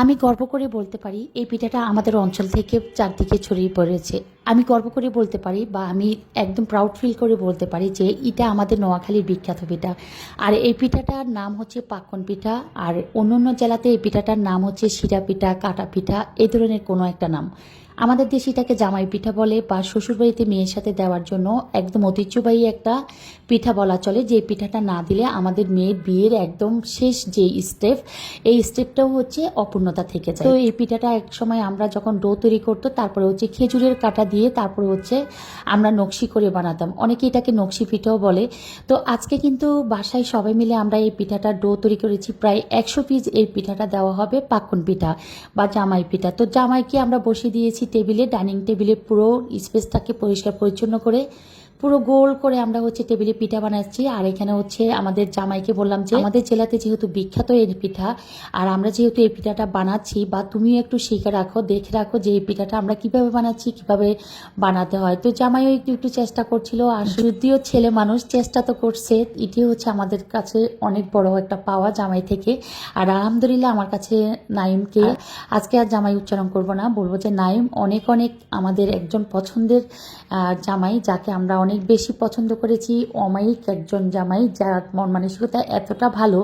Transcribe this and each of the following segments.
আমি গর্ব করে বলতে পারি, এই পিঠাটা আমাদের অঞ্চল থেকে চারদিকে ছড়িয়ে পড়েছে। আমি গর্ব করে বলতে পারি বা আমি একদম প্রাউড ফিল করে বলতে পারি যে এটা আমাদের নোয়াখালীর বিখ্যাত পিঠা। আর এই পিঠাটার নাম হচ্ছে পাকন পিঠা, আর অন্য অন্য জেলাতে এই পিঠাটার নাম হচ্ছে শিরা পিঠা, কাটা পিঠা এই ধরনের কোনো একটা নাম। আমাদের দেশে এটাকে জামাই পিঠা বলে বা শ্বশুরবাড়িতে মেয়ের সাথে দেওয়ার জন্য একদম ঐতিহ্যবাহী একটা পিঠা বলা চলে, যে পিঠাটা না দিলে আমাদের মেয়ের বিয়ের একদম শেষ যে স্টেপ, এই স্টেপটাও হচ্ছে অপূর্ণতা থেকে যায়। তো এই পিঠাটা এক সময় আমরা যখন ডো তৈরি করতো, তারপরে হচ্ছে খেজুরের কাটা দিয়ে তারপরে হচ্ছে আমরা নকশি করে বানাতাম। অনেকে এটাকে নকশি পিঠাও বলে। তো আজকে কিন্তু বাসায় সবাই মিলে আমরা এই পিঠাটা ডো তৈরি করেছি, প্রায় একশো পিস এই পিঠাটা দেওয়া হবে পাক্কন পিঠা বা জামাই পিঠা। তো জামাইকে আমরা বসিয়ে দিয়েছি টেবিলে ডাইনিং টেবিলে পুরো স্পেসটাকে পরিষ্কার পরিচ্ছন্ন করে পুরো গোল করে আমরা হচ্ছে টেবিলে পিঠা বানাচ্ছি। আর এখানে হচ্ছে আমাদের জামাইকে বললাম যে, আমাদের জেলাতে যেহেতু বিখ্যাত এই পিঠা, আর আমরা যেহেতু এই পিঠাটা বানাচ্ছি, বা তুমিও একটু শিখে রাখো, দেখে রাখো যে এই পিঠাটা আমরা কীভাবে বানাচ্ছি, কীভাবে বানাতে হয়। তো জামাইও একটু একটু চেষ্টা করছিল, আর যদিও ছেলে মানুষ, চেষ্টা তো করছে, এটি হচ্ছে আমাদের কাছে অনেক বড় একটা পাওয়া জামাই থেকে। আর আলহামদুলিল্লাহ আমার কাছে নাইমকে, আজকে আর জামাই উচ্চারণ করব না, বলব যে নাইম অনেক অনেক আমাদের একজন পছন্দের জামাই, যাকে আমরা অনেক বেশি পছন্দ করেছি। অমায়িক একজন জামাই, যার মন মানসিকতা এতটা ভালো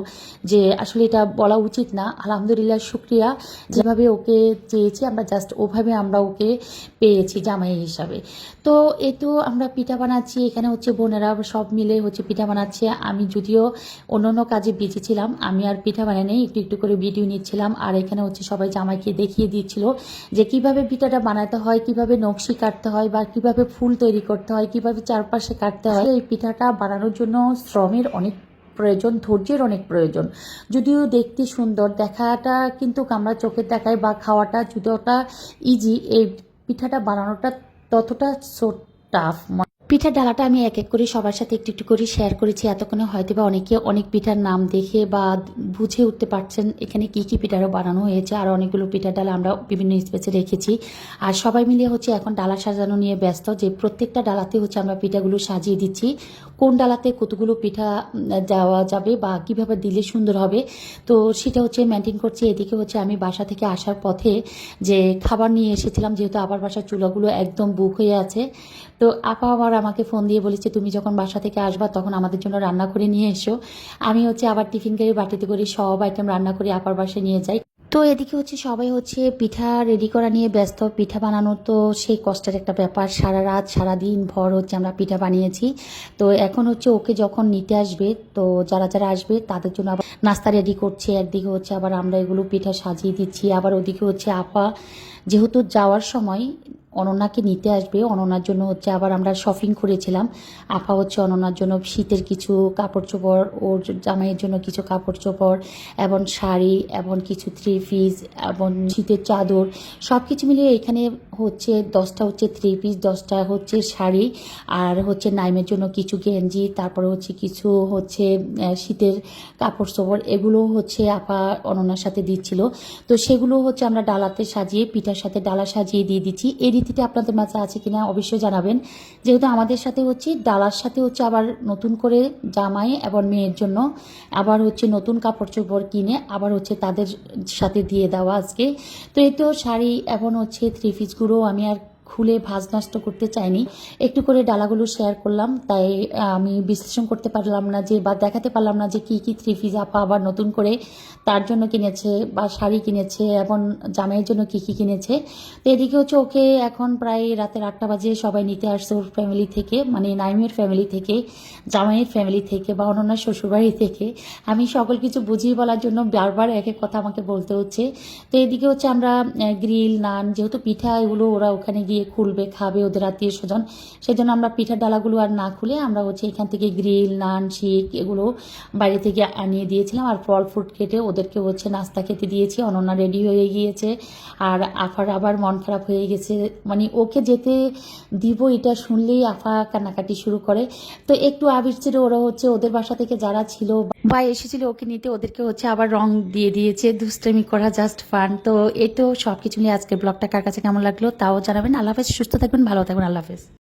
যে আসলে এটা বলা উচিত না। আলহামদুলিল্লাহ, শুক্রিয়া। যেভাবে ওকে চেয়েছি, আমরা জাস্ট ওভাবে আমরা ওকে পেয়েছি জামাই হিসাবে। তো এই তো আমরা পিঠা বানাচ্ছি, এখানে হচ্ছে বোনেরা সব মিলে হচ্ছে পিঠা বানাচ্ছে। আমি যদিও অন্য অন্য কাজে বিজি ছিলাম, আমি আর পিঠা বানাই নেই, একটু একটু করে ভিডিও নিচ্ছিলাম। আর এখানে হচ্ছে সবাই জামাইকে দেখিয়ে দিচ্ছিল যে কীভাবে পিঠাটা বানাতে হয়, কীভাবে নকশি কাটতে হয় বা কীভাবে ফুল তৈরি করতে হয়, কীভাবে চারপাশে কাটতে হয়। এই পিঠাটা বানানোর জন্য শ্রমের অনেক প্রয়োজন, ধৈর্যের অনেক প্রয়োজন। যদিও দেখতে সুন্দর, দেখাটা কিন্তু আমরা চোখে দেখায় বা খাওয়াটা যতটা ইজি এই পিঠাটা বানানোটা ততটা সো টাফ পিঠার ডালাটা আমি এক এক করে সবার সাথে একটু একটু করে শেয়ার করেছি। এতক্ষণে হয়তো বা অনেকে অনেক পিঠার নাম দেখে বা বুঝে উঠতে পারছেন এখানে কি কি পিঠারও বানানো হয়েছে। আর অনেকগুলো পিঠার ডালা আমরা বিভিন্ন স্পেসে রেখেছি। আর সবাই মিলে হচ্ছে এখন ডালা সাজানো নিয়ে ব্যস্ত যে প্রত্যেকটা ডালাতে হচ্ছে আমরা পিঠাগুলো সাজিয়ে দিচ্ছি। কোন ডালাতে কতগুলো পিঠা দেওয়া যাবে বা কীভাবে দিলে সুন্দর হবে। তো সেটা হচ্ছে মেনটেন করছি। এদিকে হচ্ছে আমি বাসা থেকে আসার পথে যে খাবার নিয়ে এসেছিলাম যেহেতু আবার বাসার চুলাগুলো একদম বুক হয়ে আছে। তো আপা আবার আমাকে ফোন দিয়ে বলেছে, তুমি যখন বাসা থেকে আসবা তখন আমাদের জন্য রান্না করে নিয়ে এসো। আমি হচ্ছে আবার টিফিন করে বাটিতে করে সব আইটেম রান্না করে আপার বাসায় নিয়ে যাই। তো এদিকে হচ্ছে সবাই হচ্ছে পিঠা রেডি করা নিয়ে ব্যস্ত। পিঠা বানানো তো সেই কষ্টের একটা ব্যাপার। সারা রাত সারা দিন ভর হচ্ছে আমরা পিঠা বানিয়েছি। তো এখন হচ্ছে ওকে যখন নিতে আসবে, তো যারা যারা আসবে তাদের জন্য আবার নাস্তা রেডি করছে। একদিকে হচ্ছে আবার আমরা এগুলো পিঠা সাজিয়ে দিচ্ছি। আবার ওদিকে হচ্ছে আপা, যেহেতু যাওয়ার সময় অনন্যাকে নিতে আসবে। অনন্যার জন্য হচ্ছে আবার আমরা শপিং করেছিলাম। আপা হচ্ছে অনন্যার জন্য শীতের কিছু কাপড় চোপড় ওর জামাইয়ের জন্য কিছু কাপড় চোপড় এবং শাড়ি এবং কিছু থ্রি পিস এবং শীতের চাদর। সব কিছু মিলিয়ে এখানে হচ্ছে দশটা হচ্ছে থ্রি পিস দশটা হচ্ছে শাড়ি আর হচ্ছে নাইমের জন্য কিছু গেঞ্জি, তারপরে হচ্ছে কিছু হচ্ছে শীতের কাপড় চোপড় এগুলো হচ্ছে আপা অনন্যার সাথে দিচ্ছিল। তো সেগুলো হচ্ছে আমরা ডালাতে সাজিয়ে, পিঠার সাথে ডালা সাজিয়ে দিয়ে দিচ্ছি। এই রীতিটা আপনাদের মাঝে আছে কিনা অবশ্যই জানাবেন। যেহেতু আমাদের সাথে হচ্ছে ডালার সাথে হচ্ছে আবার নতুন করে জামাই এবং মেয়ের জন্য আবার হচ্ছে নতুন কাপড় চোপড় কিনে আবার হচ্ছে তাদের সাথে দিয়ে দেওয়া আজকে। তো এই তো শাড়ি এবং হচ্ছে থ্রি পিসগুলো আমি আর খুলে ভাজ নষ্ট করতে চাইনি। একটু করে ডালাগুলো শেয়ার করলাম, তাই আমি বিশ্লেষণ করতে পারলাম না যে বা দেখাতে পারলাম না যে কি কি থ্রি পিস আপা আবার নতুন করে তার জন্য কিনেছে বা শাড়ি কিনেছে এবং জামাইয়ের জন্য কি কি কিনেছে। তো এদিকে হচ্ছে ওকে এখন প্রায় রাতের আটটা বাজে সবাই নিতে আসছে ওর ফ্যামিলি থেকে মানে নাইমের ফ্যামিলি থেকে, জামাইয়ের ফ্যামিলি থেকে বা অনন্যার শ্বশুরবাড়ি থেকে। আমি সকল কিছু বুঝিয়ে বলার জন্য বারবার এক এক কথা আমাকে বলতে হচ্ছে। তো এদিকে হচ্ছে আমরা গ্রিল নান, যেহেতু পিঠা এগুলো ওরা ওখানে গিয়ে খুলবে, খাবে ওদের আত্মীয় স্বজন। সেই জন্য আমরা পিঠার ডালাগুলো আর না খুলে আমরা হচ্ছে এখান থেকে গ্রিল, নান, শিক এগুলো বাইরে থেকে আনিয়ে দিয়েছিলাম আর ফল, ফ্রুট কেটে ওদেরকে হচ্ছে নাস্তা খেতে দিয়েছি। অনন্যা রেডি হয়ে গিয়েছে আর আফার আবার মন খারাপ হয়ে গেছে। মানে ওকে যেতে দিব এটা শুনলেই আফা কান্নাকাটি শুরু করে। তো একটু আবির ছিল ওরা হচ্ছে ওদের বাসা থেকে যারা ছিল বা এসেছিল ওকে নিতে, ওদেরকে হচ্ছে আবার রং দিয়ে দিয়েছে, দুষ্টামি করা জাস্ট ফান তো এই তো সব কিছু নিয়ে আজকের ব্লগটা কার কাছে কেমন লাগল তাও জানাবেন। আল্লাহ হাফেজ, সুস্থ থাকবেন, ভালো থাকবেন, আল্লাহ হাফেজ।